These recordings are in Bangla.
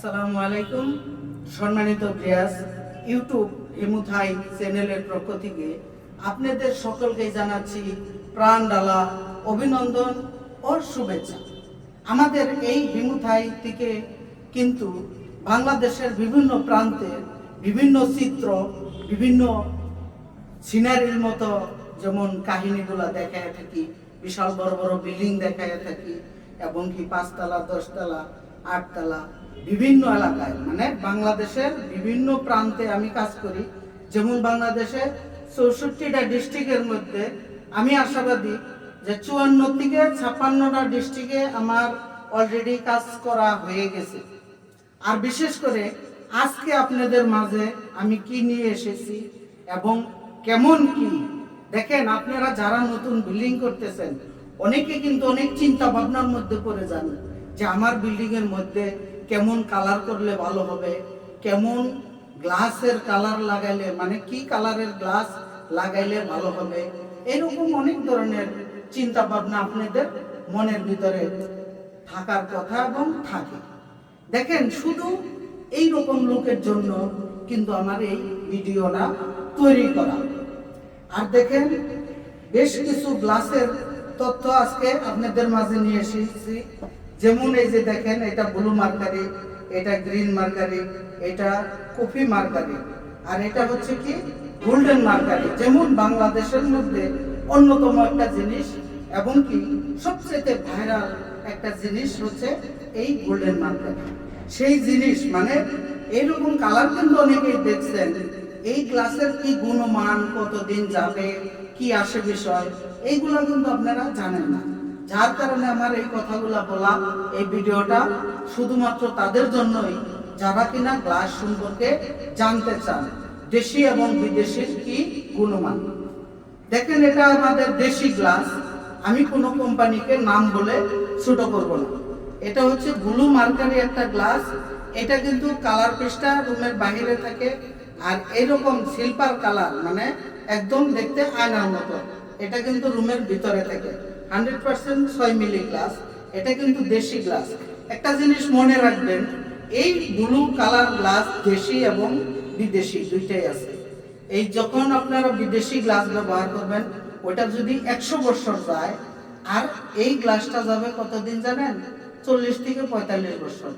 আসসালামু আলাইকুম। সম্মানিত প্রিয়াস, ইউটিউব হিমুথাই চ্যানেলের পক্ষ থেকে আপনাদের সকলকে জানাচ্ছি প্রাণ ডালা অভিনন্দন ও শুভেচ্ছা। আমাদের এই হিমুথাই থেকে কিন্তু বাংলাদেশের বিভিন্ন প্রান্তে বিভিন্ন চিত্র, বিভিন্ন সিনারির মতো যেমন কাহিনীগুলো দেখায় থাকি, বিশাল বড় বড় বিল্ডিং দেখায় থাকি, এবং কি পাঁচতলা, দশতলা, আটতলা বিভিন্ন এলাকায় মানে বাংলাদেশের বিভিন্ন প্রান্তে আমি কাজ করি। যেমন বাংলাদেশে চৌষট্টিটা ডিস্ট্রিক্টের মধ্যে আমি আশাবাদী যে চুয়ান্ন থেকে ছাপ্পান্নটা ডিস্ট্রিক্টে আমার অলরেডি কাজ করা হয়ে গেছে। আর বিশেষ করে আজকে আপনাদের মাঝে আমি কি নিয়ে এসেছি এবং কেমন কি? দেখেন, আপনারা যারা নতুন বিল্ডিং করতেছেন, অনেকে কিন্তু অনেক চিন্তা ভাবনার মধ্যে পড়ে যান যে আমার বিল্ডিং এর মধ্যে কেমন কালার করলে ভালো হবে? কেমন গ্লাসের কালার লাগাইলে মানে কি কালারের গ্লাস লাগাইলে ভালো হবে? এরকম অনেক ধরনের চিন্তা ভাবনা আপনাদের মনের ভিতরে থাকার কথা এবং থাকে। দেখেন, শুধু এই রকম লোকের জন্য কিন্তু আমার এই ভিডিওটা তৈরি করা। আর দেখেন, বেশ কিছু গ্লাসের তথ্য আজকে আপনাদের মাঝে নিয়ে এসেছি। যেমন এই যে দেখেন, এটা ব্লু মার্কারি এটা গ্রিন মার্কারি এটা কফি মার্কারি আর এটা হচ্ছে কি? গোল্ডেন মার্কারি যেমন বাংলাদেশের মধ্যে অন্যতম একটা জিনিস, এবং কি? সবচেয়ে ভাইরাল একটা জিনিস হচ্ছে এই গোল্ডেন মার্কারি সেই জিনিস মানে এইরকম কালার কিন্তু অনেকেই দেখছেন। এই গ্লাসের কি গুণমান, কতদিন যাবে, কি আসে বিষয়, এইগুলো কিন্তু আপনারা জানেন না। যার কারণে আমার এই কথাগুলো বলা, এই ভিডিওটা শুধুমাত্র তাদের জন্যই, যারা কিনা গ্লাস সম্পর্কে জানতে চান, দেশি এবং বিদেশির কি গুণমান। দেখেন, এটা আমাদের দেশি গ্লাস, আমি কোনো কোম্পানিকে নাম বলে ছোট করব না। এটা হচ্ছে ব্লু মার্কারি একটা গ্লাস, এটা কিন্তু কালার পেস্টটা রুমের বাইরে থাকে, আর এরকম সিলভার কালার মানে একদম দেখতে আয়নার মতো, এটা কিন্তু রুমের ভিতরে থাকে। হান্ড্রেড পার্সেন্ট ছয় মিলি গ্লাস, এটা কিন্তু দেশি গ্লাস। একটা জিনিস মনে রাখবেন, এই ব্লু কালার গ্লাস দেশি এবং বিদেশি দুইটাই আছে। এই যখন আপনারা বিদেশি গ্লাস ব্যবহার করবেন ওটা যদি একশো বছর যায়, আর এই গ্লাসটা যাবে কতদিন জানেন? চল্লিশ থেকে পঁয়তাল্লিশ বছর।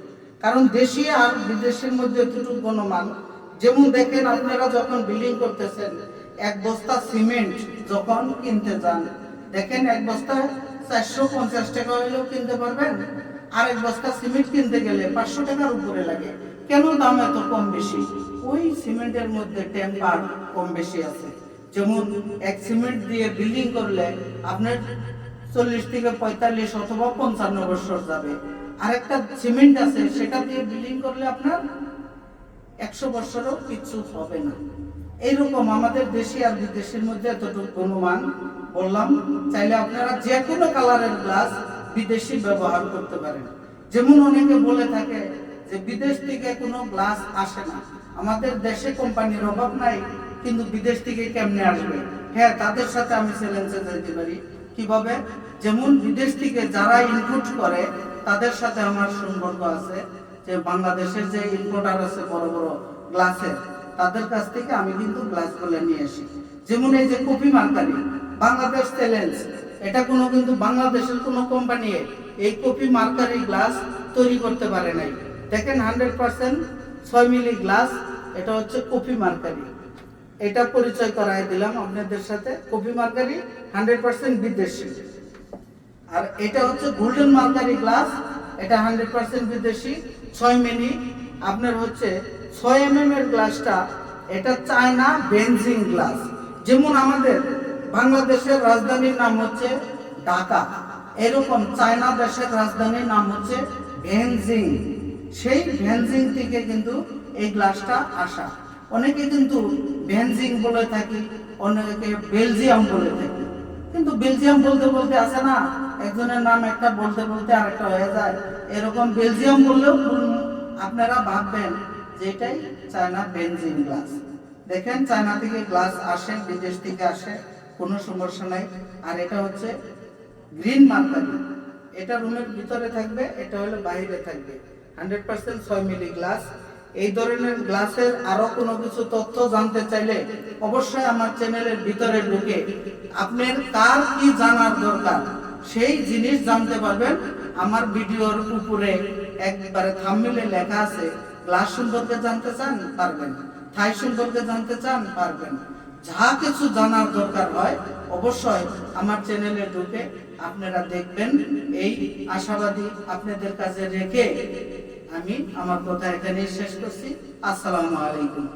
কারণ দেশি আর বিদেশের মধ্যে এতটুকু গুণমান। যেমন দেখেন আপনারা যখন বিল্ডিং করতেছেন, এক বস্তা সিমেন্ট যখন কিনতে যান দেখেন, এক বস্তা চারশো পঞ্চাশ টাকা হইলেও কিনতে পারবেন। আর এক বস্তা সিমেন্ট কিনতে গেলে পাঁচশো টাকার উপরে লাগে। কেন দাম এত কম বেশি? ওই সিমেন্টের মধ্যে টেম্পার কম বেশি আছে। যেমন এক সিমেন্ট দিয়ে বিল্ডিং করলে আপনার চল্লিশ থেকে পঁয়তাল্লিশ অথবা পঞ্চান্ন বছর যাবে। আর একটা সিমেন্ট আছে, সেটা দিয়ে বিল্ডিং করলে আপনার একশো বছরও কিছু হবে না। এইরকম আমাদের দেশি আর বিদেশের মধ্যে এতটুকু গুণমান বললাম চাইলে আপনারা যে কোনো কালারের গ্লাস বিদেশি ব্যবহার করতে পারেন। যেমন অনেকে বলে থাকে যে বিদেশ থেকে কোনো গ্লাস আসে না। আমাদের দেশে কোম্পানির অভাব নাই, কিন্তু বিদেশ থেকে কেমনে আসবে? হ্যাঁ তাদের সাথে আমি চ্যালেঞ্জে যেতে পারি। কীভাবে? যেমন বিদেশ থেকে যারা ইনপুট করে, তাদের সাথে আমার সম্পর্ক আছে যে বাংলাদেশের যে ইম্পোর্টার আছে বড় বড় গ্লাসের তাদের কাছ থেকে আমি কিন্তু গ্লাসগুলো নিয়ে আসি। যেমন এই যে কপি মার্কারি, বাংলাদেশ চ্যালেঞ্জ এটা কোনো কিন্তু বাংলাদেশের কোনো কোম্পানি এই কপি মার্কারি গ্লাস তৈরি করতে পারে নাই। দেখেন হান্ড্রেড পার্সেন্ট ছয় মিলি গ্লাস এটা হচ্ছে কপি মার্কারি। এটা পরিচয় করাই দিলাম আপনাদের সাথে। কপি মার্কারি হান্ড্রেড পার্সেন্ট বিদেশি। আর এটা হচ্ছে গোল্ডেন মার্কারি গ্লাস এটা হান্ড্রেড পার্সেন্ট বিদেশি। ছয় মিনি আপনার হচ্ছে ছয় এম এর গ্লাসটা, এটা চায়না বেনজিং গ্লাস। যেমন আমাদের বাংলাদেশের রাজধানীর নাম হচ্ছে ঢাকা, এরকম চায়না দেশের রাজধানীর নাম হচ্ছে ভেনজিং সেই ভেনজিং থেকে কিন্তু এই গ্লাসটা আসা। অনেকে কিন্তু ভেনজিং বলে থাকি, অনেকে বেলজিয়াম বলে থাকি। কিন্তু বেলজিয়াম বলতে বলতে আসে না, একজনের নাম একটা বলতে বলতে আরেকটা হয়ে যায়। এরকম বেলজিয়াম বললেও আপনারা ভাববেন যে এটাই চায়না বেনজিন গ্লাস। দেখেন চায়না থেকে গ্লাস আসে, বিদেশ থেকে আসে, কোনো সমস্যা নাই। আর এটা হচ্ছে গ্রিন মার্কারি। এটা রুমের ভিতরে থাকবে, এটা হলো বাইরে থাকবে। হান্ড্রেড পার্সেন্ট ছয় মিলি গ্লাস। এই ধরনের গ্লাসের আরও কোনো কিছু তথ্য জানতে চাইলে অবশ্যই আমার চ্যানেলের ভিতরে ঢুকে আপনার কার কি জানার দরকার, সেই জিনিস জানতে পারবেন। আমার ভিডিওর উপরে একবারে থাম্বনেলে লেখা আছে গ্লাস সম্পর্কে জানতে চান, পারবেন। থাই সম্পর্কে জানতে চান, পারবেন। যা কিছু জানার দরকার হয়, অবশ্যই আমার চ্যানেলে ঢুকে আপনারা দেখবেন। এই আশাবাদী আপনাদের কাছে রেখে আমি আমার কথা এখানেই শেষ করছি। আসসালামু আলাইকুম।